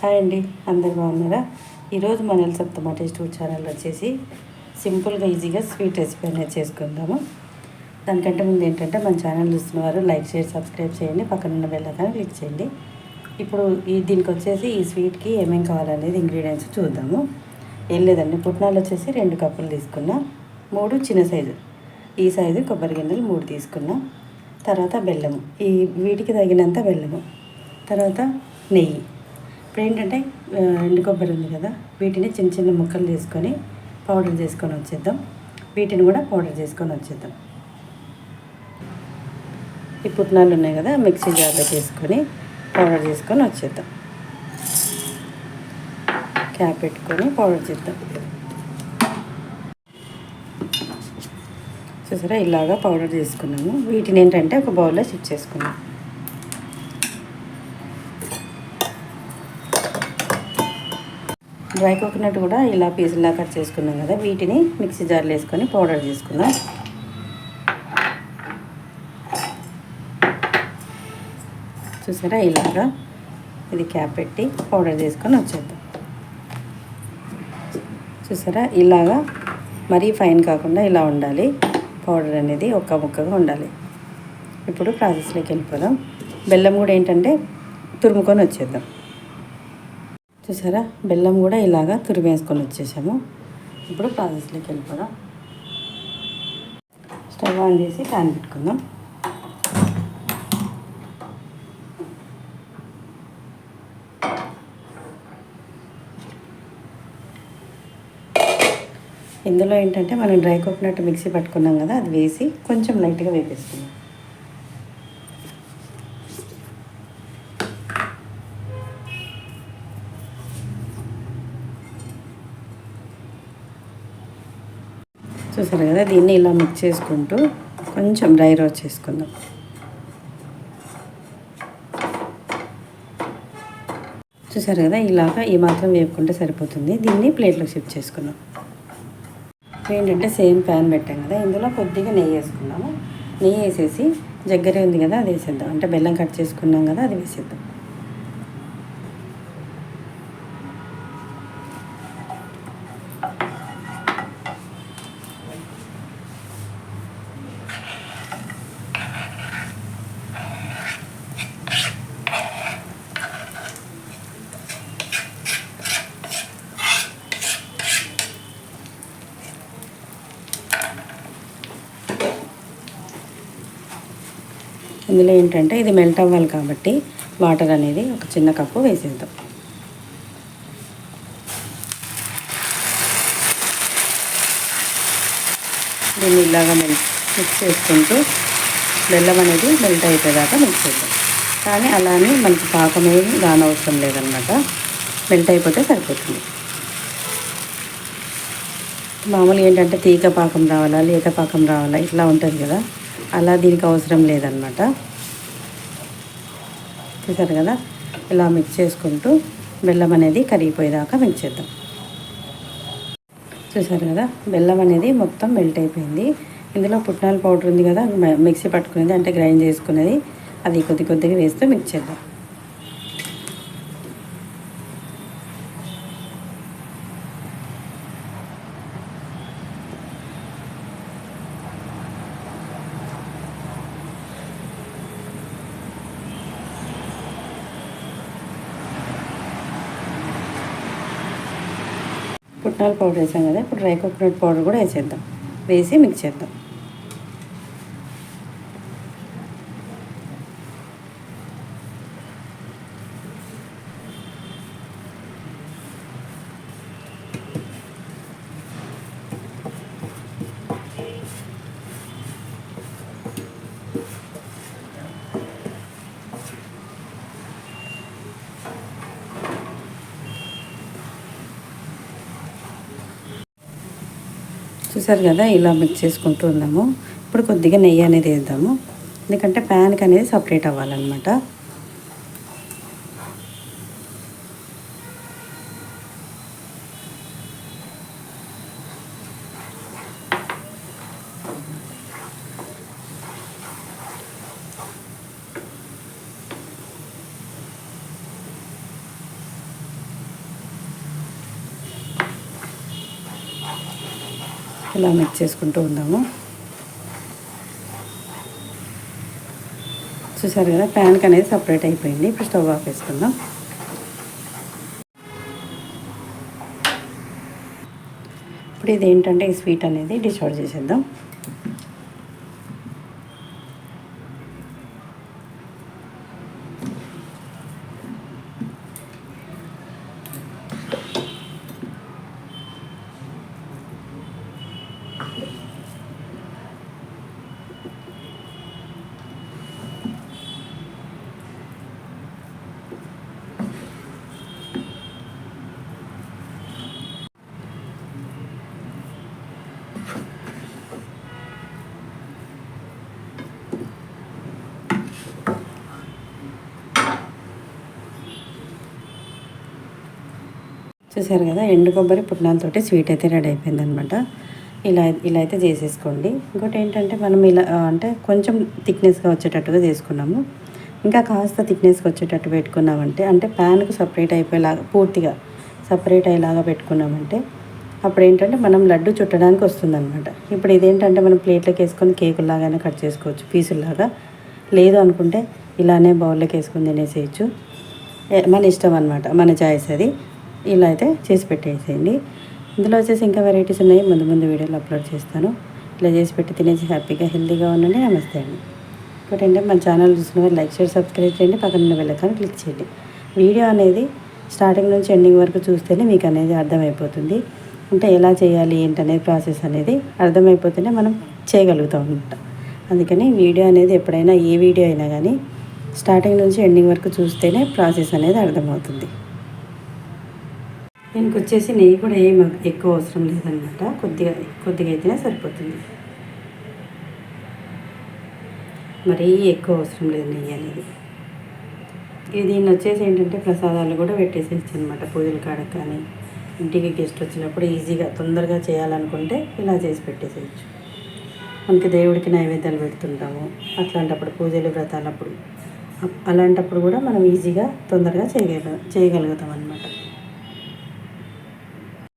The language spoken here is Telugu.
హాయ్ అండి అందరు బాగున్నారా? ఈరోజు మన సప్తమా టేస్ట్ ఛానల్ వచ్చేసి సింపుల్గా ఈజీగా స్వీట్ రెసిపీ అనేది చేసుకుందాము. దానికంటే ముందు ఏంటంటే మన ఛానల్ చూస్తున్న వారు లైక్ షేర్ సబ్స్క్రైబ్ చేయండి. పక్కన ఉన్న బెల్ ఐకాన్ క్లిక్ చేయండి. ఇప్పుడు ఈ దీనికి వచ్చేసి ఈ స్వీట్కి ఏమేమి కావాలనేది ఇంగ్రీడియంట్స్ చూద్దాము. ఏం లేదండి పుట్నాలు వచ్చేసి రెండు కప్పులు తీసుకున్నా మూడు చిన్న సైజు. ఈ సైజు కొబ్బరి గిన్నెలు మూడు తీసుకున్నా తర్వాత బెల్లము. ఈ వీటికి తగినంత బెల్లము. తర్వాత నెయ్యి. ఇప్పుడు ఏంటంటే ఆ, ఎండు కొబ్బరి ఉంది కదా వీటిని చిన్న చిన్న ముక్కలు చేసుకొని పౌడర్ చేసుకొని వచ్చేద్దాం. వీటిని కూడా పౌడర్ చేసుకొని వచ్చేద్దాం. ఈ పుట్నాలు ఉన్నాయి కదా మిక్సీ జార్లో చేసుకొని పౌడర్ చేసుకొని వచ్చేద్దాం. క్యాప్ పెట్టుకొని పౌడర్ చేద్దాం. చూసారా? ఇలాగా పౌడర్ చేసుకున్నాము. వీటిని ఏంటంటే ఒక బౌల్లో షిఫ్ట్ చేసుకున్నాం. డ్రై కోకోనట్ కూడా ఇలా పీసులా కట్ చేసుకున్నాం కదా వీటిని మిక్సీ జార్లో వేసుకొని పౌడర్ చేసుకుందాం. చూసారా ఇలాగా ఇది క్యాప్ పెట్టి పౌడర్ చేసుకొని వచ్చేద్దాం. చూసారా ఇలాగా మరీ ఫైన్ కాకుండా ఇలా ఉండాలి. పౌడర్ అనేది ఒక్క ముక్కగా ఉండాలి. ఇప్పుడు ప్రాసెస్లోకి వెళ్ళిపోదాం. బెల్లం కూడా ఏంటంటే తురుముకొని వచ్చేద్దాం. చూసారా? బెల్లం కూడా ఇలాగా తురిమేసుకొని వచ్చేసాము. ఇప్పుడు ప్రాసెస్లోకి వెళ్ళిపోదాం. స్టవ్ ఆన్ చేసి ప్యాన్ పెట్టుకుందాం. ఇందులో ఏంటంటే మనం డ్రై కోకోనట్ మిక్సీ పట్టుకున్నాం కదా అది వేసి కొంచెం లైట్గా వేపేసుకుందాం. చూసారు కదా దీన్ని ఇలా మిక్స్ చేసుకుంటూ కొంచెం డ్రై రోస్ట్ చేసుకుందాం. చూసారు కదా ఇలాగా ఈ మాత్రం వేపుకుంటే సరిపోతుంది. దీన్ని ప్లేట్లో షిఫ్ట్ చేసుకుందాం. ఏంటంటే సేమ్ ప్యాన్ పెట్టాం కదా ఇందులో కొద్దిగా నెయ్యి వేసుకున్నాము. నెయ్యి వేసేసి జగ్గరే ఉంది కదా అది వేసేద్దాం. అంటే బెల్లం కట్ చేసుకున్నాం కదా అది వేసేద్దాం. ఇందులో ఏంటంటే ఇది మెల్ట్ అవ్వాలి కాబట్టి వాటర్ అనేది ఒక చిన్న కప్పు వేసేద్దాం. దీన్ని ఇలాగా మెల్ట్ మిక్స్ చేసుకుంటూ బెల్లం అనేది మెల్ట్ అయిపోయేదాకా మిక్స్ చేద్దాం. కానీ అలానే మనకి పాకం ఏమి రానవసరం లేదనమాట. మెల్ట్ అయిపోతే సరిపోతుంది. మామూలుగా ఏంటంటే తీగ పాకం రావాలా లేత పాకం రావాలా ఇట్లా ఉంటుంది కదా. అలా దీనికి అవసరం లేదనమాట చూసారు కదా? ఇలా మిక్స్ చేసుకుంటూ బెల్లం అనేది కరిగిపోయేదాకా మిక్స్ చేద్దాం. చూసారు కదా? బెల్లం అనేది మొత్తం మెల్ట్ అయిపోయింది. ఇందులో పుట్నాల పౌడర్ ఉంది కదా మిక్సీ పట్టుకునేది అంటే గ్రైండ్ చేసుకునేది అది కొద్ది కొద్దిగా వేస్తూ మిక్స్ చేద్దాం. పుట్నాల పౌడర్ వేసాం కదా ఇప్పుడు డ్రై కోకోనట్ పౌడర్ కూడా వేసేద్దాం. వేసి మిక్స్ చేద్దాం. చూసారు కదా ఇలా మిక్స్ చేసుకుంటూ ఉన్నాము ఇప్పుడు కొద్దిగా నెయ్యి అనేది వేద్దాము. ఎందుకంటే ప్యాన్కి అనేది సపరేట్ అవ్వాలన్నమాట. ఇలా మిక్స్ చేసుకుంటూ ఉందాము. చూసారు కదా ప్యాన్కి అనేది సపరేట్ అయిపోయింది. ఇప్పుడు స్టవ్ ఆఫ్ వేసుకుందాం ఇప్పుడు ఇది ఏంటంటే ఈ స్వీట్ అనేది డిష్ అవుట్ చేసేద్దాం. చూసారు కదా ఎండు కొబ్బరి పుట్నాలతోటి స్వీట్ అయితే రెడీ అయిపోయింది అనమాట ఇలా ఇలా అయితే చేసేసుకోండి. ఇంకోటి ఏంటంటే మనం ఇలా అంటే కొంచెం థిక్నెస్గా వచ్చేటట్టుగా చేసుకున్నాము. ఇంకా కాస్త థిక్నెస్గా వచ్చేటట్టు పెట్టుకున్నామంటే అంటే ప్యాన్కు సపరేట్ అయిపోయేలాగా పూర్తిగా సపరేట్ అయ్యేలాగా పెట్టుకున్నామంటే అప్పుడు ఏంటంటే మనం లడ్డు చుట్టడానికి వస్తుందన్నమాట. ఇప్పుడు ఇదేంటంటే మనం ప్లేట్లోకి వేసుకొని కేకులాగానే కట్ చేసుకోవచ్చు పీసుల్లాగా లేదు అనుకుంటే ఇలానే బౌల్లోకి వేసుకొని తినేసేయచ్చు. మన ఇష్టం అనమాట మన చాయిస్ అది. ఇలా అయితే చేసి పెట్టేసేయండి. ఇందులో వచ్చేసి ఇంకా వెరైటీస్ ఉన్నాయి. ముందు ముందు వీడియోలు అప్లోడ్ చేస్తాను. ఇలా చేసి పెట్టి తినేసి హ్యాపీగా హెల్తీగా ఉండండి. నమస్తే అండి. ఇంకోటి అంటే మన ఛానల్ చూసిన వారు లైక్ షేర్ సబ్స్క్రైబ్ చేయండి. పక్కన ఉన్న వెళ్ళకాన్ని క్లిక్ చేయండి. వీడియో అనేది స్టార్టింగ్ నుంచి ఎండింగ్ వరకు చూస్తేనే మీకు అనేది అర్థమైపోతుంది. అంటే ఎలా చేయాలి ఏంటనేది ప్రాసెస్ అనేది అర్థమైపోతేనే మనం చేయగలుగుతాం అనమాట అందుకని వీడియో అనేది ఎప్పుడైనా ఏ వీడియో అయినా కానీ స్టార్టింగ్ నుంచి ఎండింగ్ వరకు చూస్తేనే ప్రాసెస్ అనేది అర్థమవుతుంది. దీనికి వచ్చేసి నెయ్యి కూడా ఏం ఎక్కువ అవసరం లేదనమాట కొద్దిగా కొద్దిగా అయితేనే సరిపోతుంది. మరీ ఎక్కువ అవసరం లేదు నెయ్యి అనేది. ఇది దీన్ని వచ్చేసి ఏంటంటే ప్రసాదాలు కూడా పెట్టేసేయచ్చు అనమాట పూజల కాడ కానీ ఇంటికి గెస్ట్ వచ్చినప్పుడు ఈజీగా తొందరగా చేయాలనుకుంటే ఇలా చేసి పెట్టేసేయచ్చు. మనకి దేవుడికి నైవేద్యాలు పెడుతుంటాము. అట్లాంటప్పుడు పూజలు వ్రతాలప్పుడు. అలాంటప్పుడు కూడా మనం ఈజీగా తొందరగా చేయగల చేయగలుగుతాం అనమాట